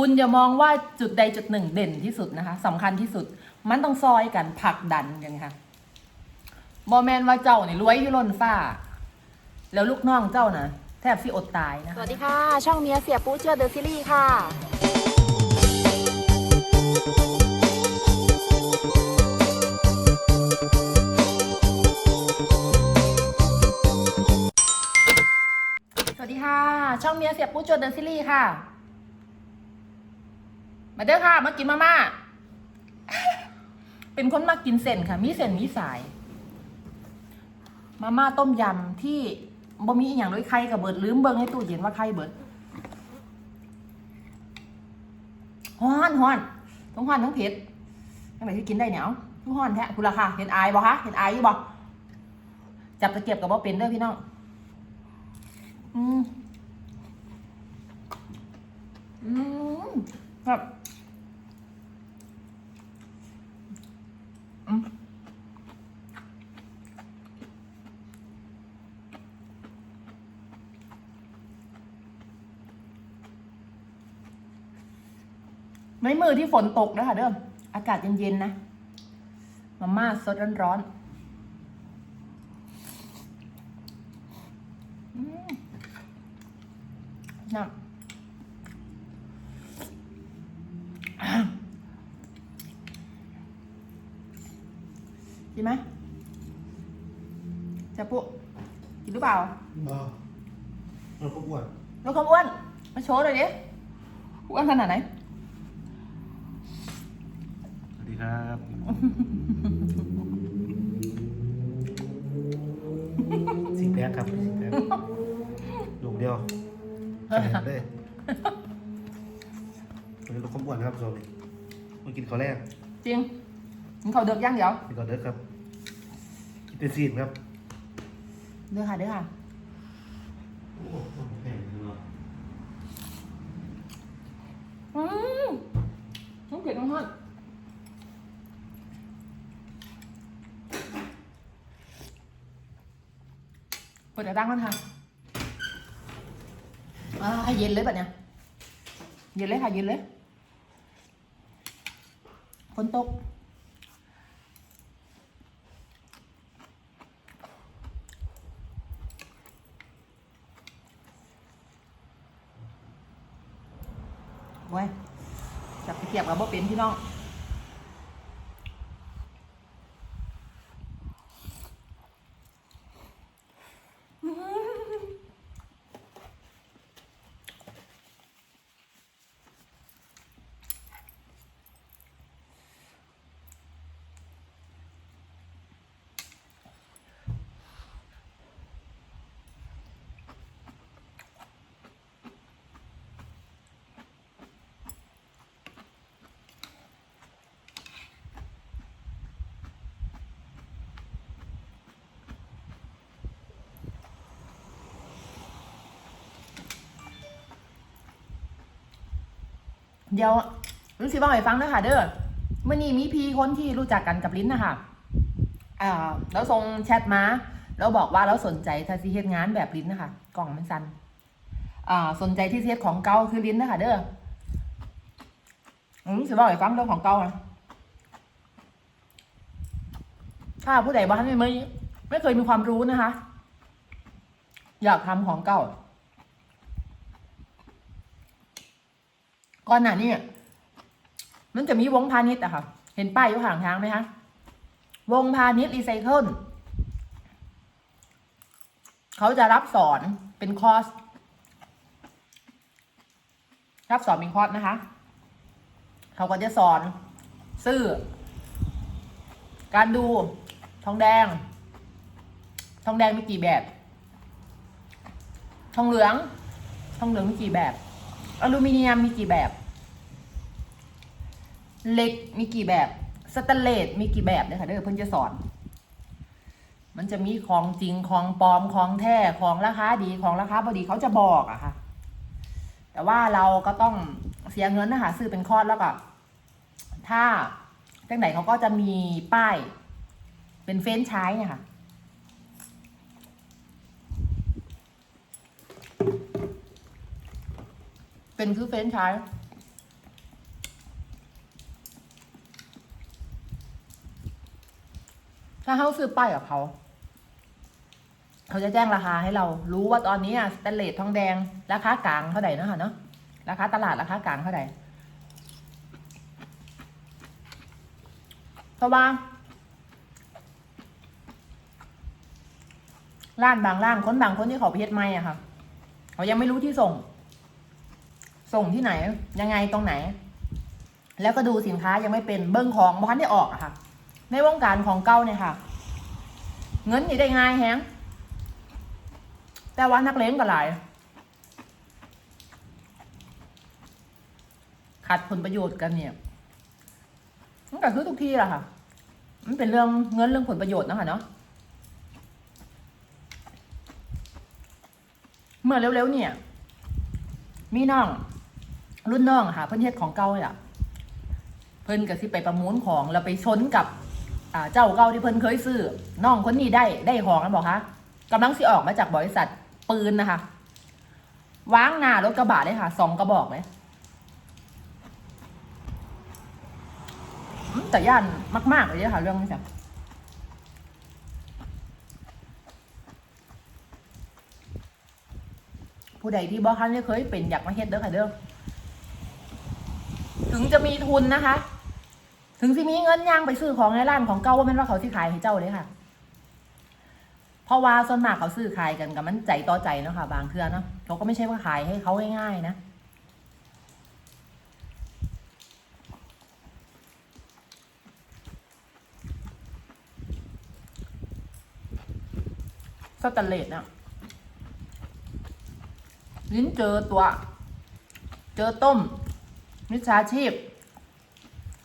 คุณอย่ามองว่าจุดใดจุดหนึ่งเด่นที่สุดนะคะสำคัญที่สุด มันต้องซอยกันผลักดันกันค่ะบอแมนว่าเจ้านี่รวยอยู่ล้นฟ้า แล้วลูกน้องเจ้านะแทบสิอดตายนะสวัสดีค่ะ ช่องเมียเสียปูเชื่อเดอะซีรีส์ค่ะ สวัสดีค่ะ ช่องเมียเสียปูจดเดอะซีรีส์ค่ะ มาเด้อค่ะ มากินมาม่า เป็นคนมากินเส้นค่ะ มีเส้นมีสาย มาม่าต้มยำที่บ่มีอย่างด้วยไข่กับเบิดลืมเบิ่งในตู้เย็นว่าไข่เบิดฮ้อนฮ้อนทั้งฮ้อนทั้งเผ็ดทั้งไหนที่กินได้เนี่ยอาทุกฮ้อนแท้คุณราคาเห็นอายบ่คะเห็นอายอยู่บ่จับตะเกียบกับบ่เป็นเด้อพี่น้องอืมอืมครับ ในมไม่มือที่ฝนตกนะคะเด้ออากาศเย็นๆนะมาม่าสดร้อนๆอืม น้ำ กินไหมจะปุ๊กินหรือเปล่าเออเราก็อ้วนแล้วความอ้วน มาโชว์เลยดิอ้วนขนาดไหน สวัสดีครับสิงแพ็คครับสิงแพ็คลูกเดียวแข่งได้วันนี้เราก็อ้วนครับโซนี่มากินข้าวแรกจริงมึงเขาเดือกย่างเดี๋ยวกินก่อนเด้อครับ กินเป็นซีนครับเดือค่ะเดือค่ะโอ้แข่งเนาะอืมน้องเกดน้องฮอดเปิดกระดังมันค่ะอ่าให้เย็นเลยแบบเนี้ยเย็นเลยค่ะเย็นเลยฝนตก ไว้ยจับไปเก็บกับบ่เป็นพี่น้อง เดี๋ยวรู้สิว่าให้ฟังนะค่ะ เด้อเมื่อนี้มีพีคนที่รู้จักกันกับลิ้นนะคะอ่าแล้วส่งแชทมาแล้วบอกว่าแล้วสนใจถ้าสิเฮ็ดงานแบบลิ้นนะคะกล่องมันสันอ่าสนใจที่สิเฮ็ดของเก่าคือลิ้นนะคะเด้อรู้สิว่าให้ฟังเรื่องของเก่านะถ้าผู้ใดบ้านไม่ไม่เคยมีความรู้นะคะ อยากทำของเก่า ก่อนหน้านี้มันจะมีวงพาณิชย์อะค่ะ เห็นป้ายอยู่ข้างทางไหมคะ วงพาณิชย์รีไซเคิลเขาจะรับสอนเป็นคอร์ส รับสอนเป็นคอร์สนะคะ เขาก็จะสอน ซื้อการดูทองแดง ทองแดงมีกี่แบบ ทองเหลือง ทองเหลืองมีกี่แบบ อลูมิเนียมมีกี่แบบ เหล็กมีกี่แบบสแตนเลสมีกี่แบบเนี่ยค่ะเดี๋ยวเพิ่นจะสอน มันจะมีของจริงของปลอมของแท้ของราคาดีของราคาพอดีเขาจะบอกอะค่ะ แต่ว่าเราก็ต้องเสียเงินนะคะซื้อเป็นคอร์สแล้วก็ถ้าจังไหนเขาก็จะมีป้าย เป็นเฟ้นใช้เนี่ยค่ะเป็นคือเฟ้นใช้ ถ้าเขาซื้อป้ายกับเขาเขาจะแจ้งราคาให้เรารู้ว่าตอนนี้อะสแตนเลสทองแดง ราคากลางเท่าไหร่นะคะเนาะราคาตลาดราคากลางเท่าไหร่เพราะว่าร้านบางร้านคนบางคนที่เขาไปเฮ็ดไม่อะค่ะ เขายังไม่รู้ที่ส่ง ส่งที่ไหน ยังไงตรงไหน แล้วก็ดูสินค้ายังไม่เป็นเบิ้งของบ้านได้ออกอะค่ะ ในวงการของเก้าเนี่ยค่ะ เงินนี่ได้ง่ายแฮงแต่ว่านักเลงก็หลายขัดผลประโยชน์กันเนี่ยมันก็คือทุกที่แหละค่ะ มันเป็นเรื่องเงินเรื่องผลประโยชน์นะคะเนาะเมื่อเร็วๆเนี่ย มีน้อง รุ่นน้องค่ะ เพิ่อนเฮ็ดของเก่าเลยล่ะ เพิ่อนก็สิไปประมูลของ แล้วไปชนกับ เจ้าเก่าที่เพิ่นเคยซื้อน้องคนนี้ได้ได้ของกันบอกคะกำลังสิออกมาจากบริษัทปืนนะคะวางหน้ารถกระบะเลยค่ะสองกระบอกเลยอืมแต่ย่านมาก ๆ เลยค่ะ เรื่องนี้ค่ะผู้ใดที่บ่ทันได้เคยเป็นอยากมาเฮ็ดเด้อค่ะเด้อถึงจะมีทุนนะคะ ถึงสิมีเงินย่างไปซื้อของในร้านของเก่าว่าม่นว่าเขาสิขายให้เจ้าเลยค่ะ เพราะว่าส่วนมากเขาซื้อขายกันกับมันใจต่อใจเนาะค่ะ บางเทื่อเนาะเขาก็ไม่ใช่ว่าขายให้เขาง่ายๆนะสแตนเลสอะลิ้นเจอตัว เจอต้มมิจฉาชีพ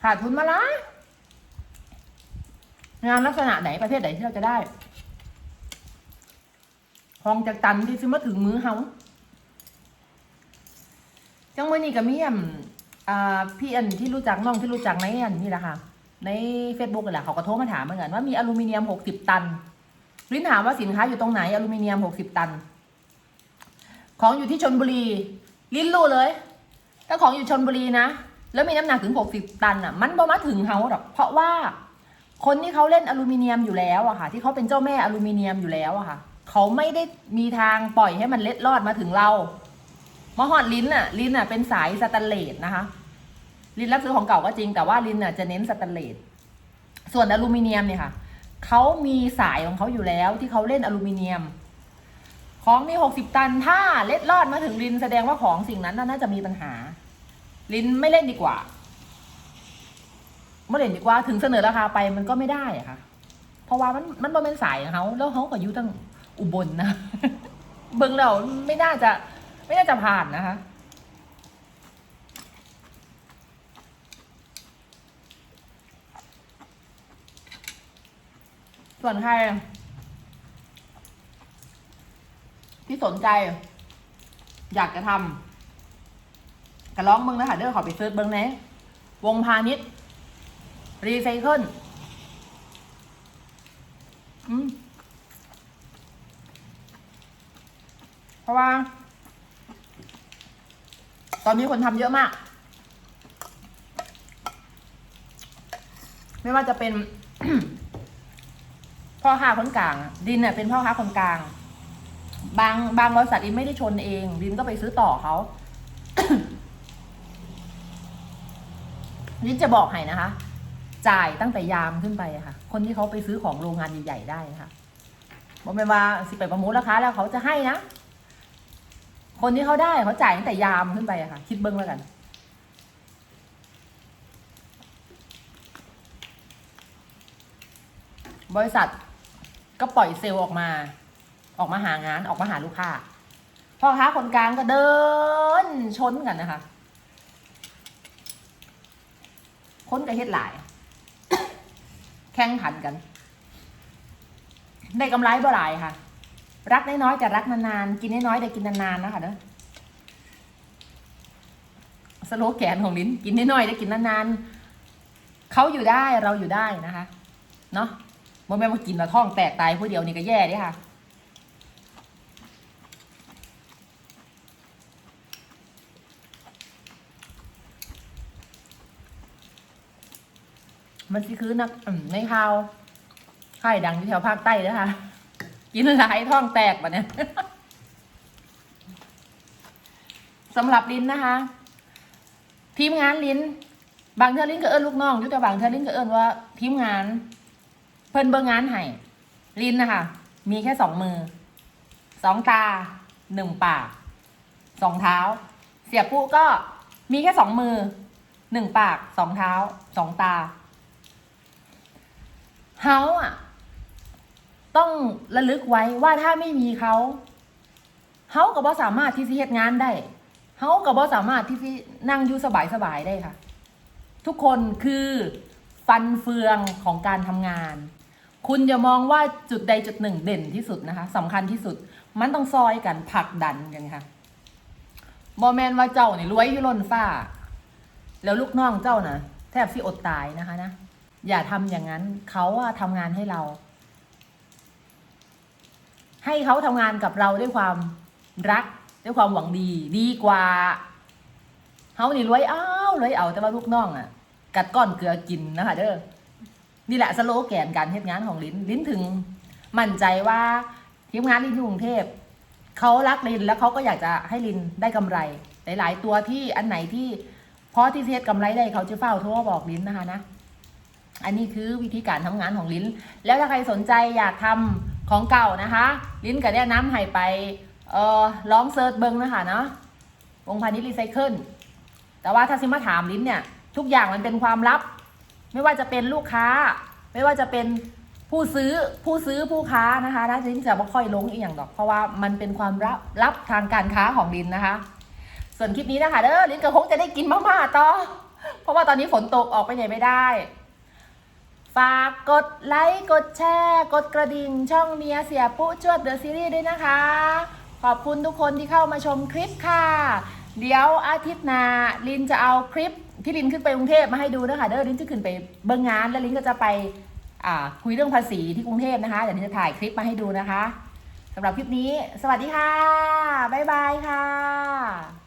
ขาดทุนมาละงานลักษณะไหนประเภทไหนที่เราจะได้ของจากตันที่ซื้อมาถึงมือเฮาจังมื่อนี้กับเมี่มพี่อันที่รู้จักน้องที่รู้จักในอันนี่แหละค่ะ ใน Facebook นี่แหละเขาก็โทรมาถามเหมือนกันว่ามีอลูมิเนียมหกสิบตันลิ้นถามว่าสินค้าอยู่ตรงไหนอลูมิเนียมหกสิบตัน ของอยู่ที่ชนบุรี ลิ้นรู้เลย ถ้าของอยู่ชนบุรีนะ แล้วมีน้ำหนักถึง 60 ตันอะ มันบ่มาถึงเฮาหรอก เพราะว่าคนที่เขาเล่นอลูมิเนียมอยู่แล้วอะค่ะ ที่เขาเป็นเจ้าแม่อลูมิเนียมอยู่แล้วอะค่ะ เขาไม่ได้มีทางปล่อยให้มันเล็ดลอดมาถึงเรามาหอดลิ้นอะลิ้นอะเป็นสายสแตนเลสนะคะ ลิ้นรับซื้อของเก่าก็จริง แต่ว่าลิ้นอะจะเน้นสแตนเลส ส่วนอลูมิเนียมเนี่ยค่ะ เขามีสายของเขาอยู่แล้วที่เขาเล่นอลูมิเนียม ของมีหกสิบตัน ถ้าเล็ดลอดมาถึงลินแสดงว่าของสิ่งนั้นน่าจะมีปัญหา ลินไม่เล่นดีกว่าไม่เล่นดีกว่าถึงเสนอราคาไปมันก็ไม่ได้อะค่ะ เพราะว่ามันมันบ่เป็นสายของเขาแล้วเขาก็อยู่ตั้งอุบลนะเบิ่งแล้วไม่น่าจะ ไม่น่าจะผ่านนะคะส่วนใครที่สนใจ อยากจะทำ กระร้องเบิ้งนะคะเด้อขอไปเซิร์ชเบิ้งแนะวงพาณิชย์รีไซเคิลเพราะว่า ตอนนี้คนทำเยอะมาก ไม่ว่าจะเป็น พ่อค้าคนกลาง ดินเนี่ยเป็นพ่อค้าคนกลาง บางบางบริษัทอินไม่ได้ชนเองลินก็ไปซื้อต่อเขา นจะบอกให้นะคะ จ่ายตั้งแต่ยามขึ้นไปค่ะ คนที่เขาไปซื้อของโรงงานใหญ่ๆได้นะคะบอกไม่ว่าสิไปประมูลราคาแล้วเขาจะให้นะ คนที่เขาได้เขาจ่ายตั้งแต่ยามขึ้นไปะค่ะ คิดเบิ้งแล้วกันบริษัทก็ปล่อยเซลล์ออกมา ออกมาหางานออกมาหาลูกค้าพ่อค้าคนกลางก็เดินชนกันนะคะ คนก็เฮ็ดหลาย แข่งขันกัน ได้กำไรบ่หลายค่ะ รักน้อยๆแต่รักนานๆกินน้อยๆแต่กินนานๆนะคะเนอะสโลแกนของลิ้นกินน้อยๆได้กินนานๆเขาอยู่ได้เราอยู่ได้นะคะ เนาะโมแม่มากินแล้วท้องแตกตายผู้เดียวนี่ก็แย่เด้ค่ะ มันสิคือนักในข่าวค่ายดังที่แถวภาคใต้นะคะกินหลายท้องแตกปะเนี่ยสำหรับลิ้นนะคะ ทีมงานลิ้น บางเทอลิ้นก็เอิ้นลูกน้องอยุแต่บางเทอลิ้นก็เอิ้นว่า ทีมงาน เพิ่นเบิ่งงานให้ลิ้นนะคะ มีแค่สองมือสองตาหนึ่งปากสองเท้า เสียปุ๊ก็มีแค่สองมือหนึ่งปากสองเท้าสองตา เฮาอะ ต้องระลึกไว้ว่าถ้าไม่มีเขาเฮาก็บ่สามารถที่จะเฮ็ดงานได้เฮาก็บ่สามารถที่จะนั่งอยู่สบายๆได้ค่ะ ทุกคนคือฟันเฟืองของการทำงาน คุณอย่ามองว่าจุดใดจุดหนึ่งเด่นที่สุดนะคะสำคัญที่สุด มันต้องซอยกันผลักดันกันค่ะบอแมนว่าเจ้าเนี่ยรวยอยู่ล้นฟ้า แล้วลูกน้องเจ้านะแทบสิอดตายนะคะนะ อย่าทำอย่างนั้นเขาทำงานให้เรา ให้เขาทำงานกับเราด้วยความรักด้วยความหวังดีดีกว่าเขานี่รวยอ้าวรวยเอาแต่ว่าลูกน้องอะกัดก้อนเกลือกินนะคะเด้อนี่แหละสโลแกนการเทศงานของลิ้นลิ้นถึง มั่นใจว่าทีมงานลินที่กรุงเทพเขารักลินแล้วเขาก็อยากจะให้ลินได้กำไร หลาย ๆ ตัวที่อันไหนที่พอที่เทศกำไรได้เขาจะเฝ้าโทรบอกลินนะคะนะ อันนี้คือวิธีการทำงานของลิ้น แล้วถ้าใครสนใจอยากทำของเก่านะคะ ลิ้นก็แนะนำให้ไปเออลองเซิร์ชเบิ้งนะคะเนาะวงพาณิชย์รีไซเคิลแต่ว่าถ้าซิมาถามลิ้นเนี่ย ทุกอย่างมันเป็นความลับ ไม่ว่าจะเป็นลูกค้า ไม่ว่าจะเป็นผู้ซื้อผู้ซื้อผู้ค้านะคะนะลิ้นจะไม่ค่อยลงอีกอย่างดอก เพราะว่ามันเป็นความลับลับทางการค้าของลิ้นนะคะ ส่วนคลิปนี้นะคะเด้อลิ้นก็คงจะได้กินมาม่าต่อเพราะว่าตอนนี้ฝนตกออกไปไหนไม่ได้ ฝากกดไลค์กดแชร์ กดกระดิ่งช่องเมียเสียปุ๊จวดเดอะซีรีส์ด้วยนะคะ ขอบคุณทุกคนที่เข้ามาชมคลิปค่ะ เดี๋ยวอาทิตย์หน้าลินจะเอาคลิปที่ลินขึ้นไปกรุงเทพมาให้ดูนะคะเด้อลินจะขึ้นไปเบิ้งงาน แล้วลินก็จะไปคุยเรื่องภาษีที่กรุงเทพนะคะเดี๋ยวลินจะถ่ายคลิปมาให้ดูนะคะสำหรับคลิปนี้ สวัสดีค่ะ บ๊ายบายค่ะ